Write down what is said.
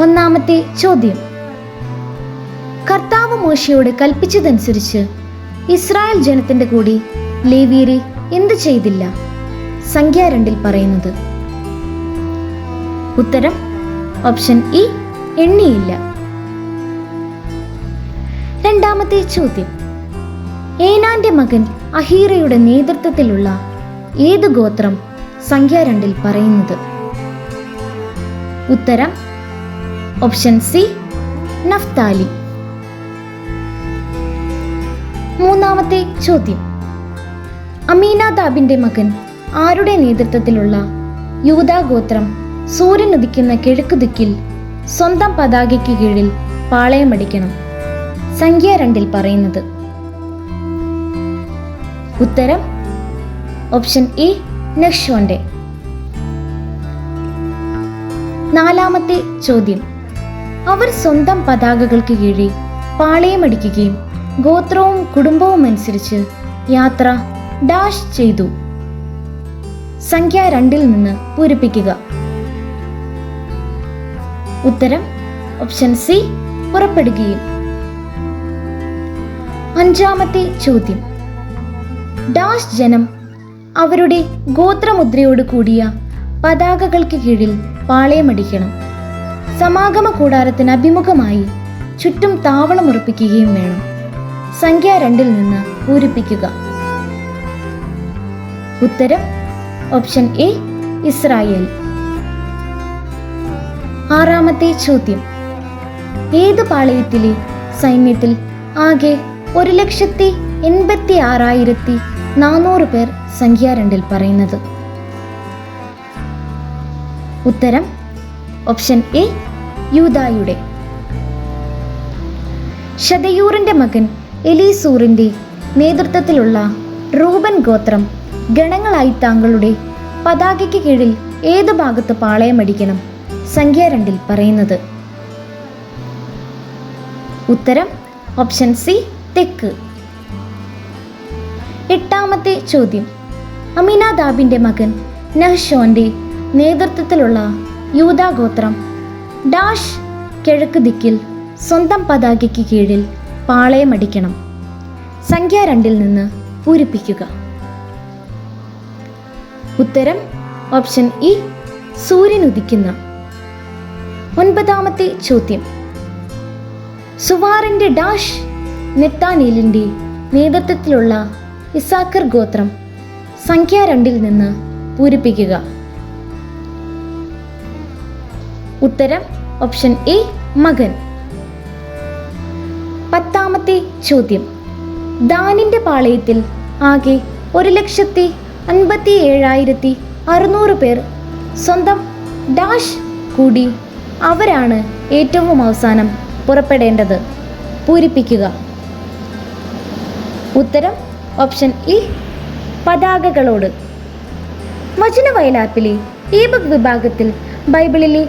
ഒന്നാമത്തെ ചോദ്യം. കർത്താവ് മോശയോട് കൽപ്പിച്ചതനുസരിച്ച് ഇസ്രായേൽ ജനത്തിന്റെ കൂടി ലേവിയരെ എന്ത് ചെയ്തില്ല? സംഖ്യ രണ്ടിൽ പറയുന്നത്. ഉത്തരം ഓപ്ഷൻ ഇ എണ്ണിയില്ല. രണ്ടാമത്തെ ചോദ്യം. ഏനാന്റെ മകൻ അഹീറയുടെ നേതൃത്വത്തിലുള്ള ഏത് ഗോത്രം സംഖ്യ രണ്ടിൽ പറയുന്നത്? ഉത്തരം ഓപ്ഷൻ സി നഫ്താലി മൂന്നാമത്തെ ചോദ്യം. അമീന ദാബിന്റെ മകൻ ആരുടെ നേതൃത്വത്തിലുള്ള യൂദാ ഗോത്രം സൂര്യൻ ഉദിക്കുന്ന കിഴക്ക് ദിക്കിൽ സ്വന്തം പതാകയ്ക്ക് കീഴിൽ പാളയമടിക്കണം സംഖ്യ രണ്ടിൽ പറയുന്നത്. ഉത്തരം ഓപ്ഷൻ എ നക്ഷോന്റെ നാലാമത്തെ ചോദ്യം. അവർ സ്വന്തം പതാകകൾക്ക് കീഴിൽ പാളയമടിക്കുകയും ഗോത്രവും കുടുംബവും അനുസരിച്ച് യാത്ര ഡാഷ് ചെയ്തു. സംഖ്യ രണ്ടിൽ നിന്ന് പൂരിപ്പിക്കുക. ഉത്തരം ഓപ്ഷൻ സി പുറപ്പെടുകയും. അഞ്ചാമത്തെ ചോദ്യം. ഡാഷ് ജനം അവരുടെ ഗോത്രമുദ്രയോട് കൂടിയ പതാകകൾക്ക് കീഴിൽ പാളയമടിക്കണം സമാഗമ കൂടാരത്തിന് അഭിമുഖമായി ചുറ്റും താവളമുറപ്പിക്കുകയും വേണം. സംഖ്യ രണ്ടിൽ നിന്ന് പൂരിപ്പിക്കുക. ഉത്തരം ഓപ്ഷൻ എ ഇസ്രായേൽ. ആറാമത്തെ ചോദ്യം. ഏത് പാളയത്തിലെ സൈന്യത്തിൽ ആകെ ഒരു ലക്ഷത്തി എൺപത്തി ആറായിരത്തി നാനൂറ് പേർ സംഖ്യ രണ്ടിൽ പറയുന്നത്? ഉത്തരം ഓപ്ഷൻ എ യൂതായുടെ ഷതയൂറിന്റെ മകൻ എലീസൂറിന്റെ നേതൃത്വത്തിലുള്ള റൂബൻ ഗോത്രം ഗണങ്ങളായി താങ്കളുടെ പതാകയ്ക്ക് കീഴിൽ ഏത് ഭാഗത്ത് പാളയമടിക്കണം സംഖ്യ രണ്ടിൽ പറയുന്നത്. ഉത്തരം ഓപ്ഷൻ സി തെക്ക്. എട്ടാമത്തെ ചോദ്യം. അമിനാദാബിന്റെ മകൻ നഹ്ഷോന്റെ നേതൃത്വത്തിലുള്ള യൂദാ ഗോത്രം ഡാഷ് കിഴക്ക് ദിക്കിൽ സ്വന്തം പതാകയ്ക്ക് കീഴിൽ പാളയമടിക്കണം സംഖ്യ രണ്ടിൽ നിന്ന് പൂരിപ്പിക്കുക. ഉത്തരം ഓപ്ഷൻ ഇ സൂര്യൻ ഉദിക്കുന്ന. ഒൻപതാമത്തെ ചോദ്യം. സുവാറിന്റെ ഡാഷ് നെത്താനീലിന്റെ നേതൃത്വത്തിലുള്ള ഇസാക്കർ ഗോത്രം സംഖ്യ രണ്ടിൽ നിന്ന് പൂരിപ്പിക്കുക. ഉത്തരം ഓപ്ഷൻ എ മകൻ. പത്താമത്തെ ചോദ്യം. ദാനിന്റെ പാളയത്തിൽ ആകെ ഒരു ലക്ഷത്തി അൻപത്തി ഏഴായിരത്തി അറുന്നൂറ് പേർ സ്വന്തം ഡാഷ് കൂടി അവരാണ് ഏറ്റവും അവസാനം പുറപ്പെടേണ്ടത്. പൂരിപ്പിക്കുക. ഉത്തരം ഓപ്ഷൻ ഇ പതാകകളോട്. വചന വയലാപ്പിലെ ഈ ബുക്ക് വിഭാഗത്തിൽ ബൈബിളിലെ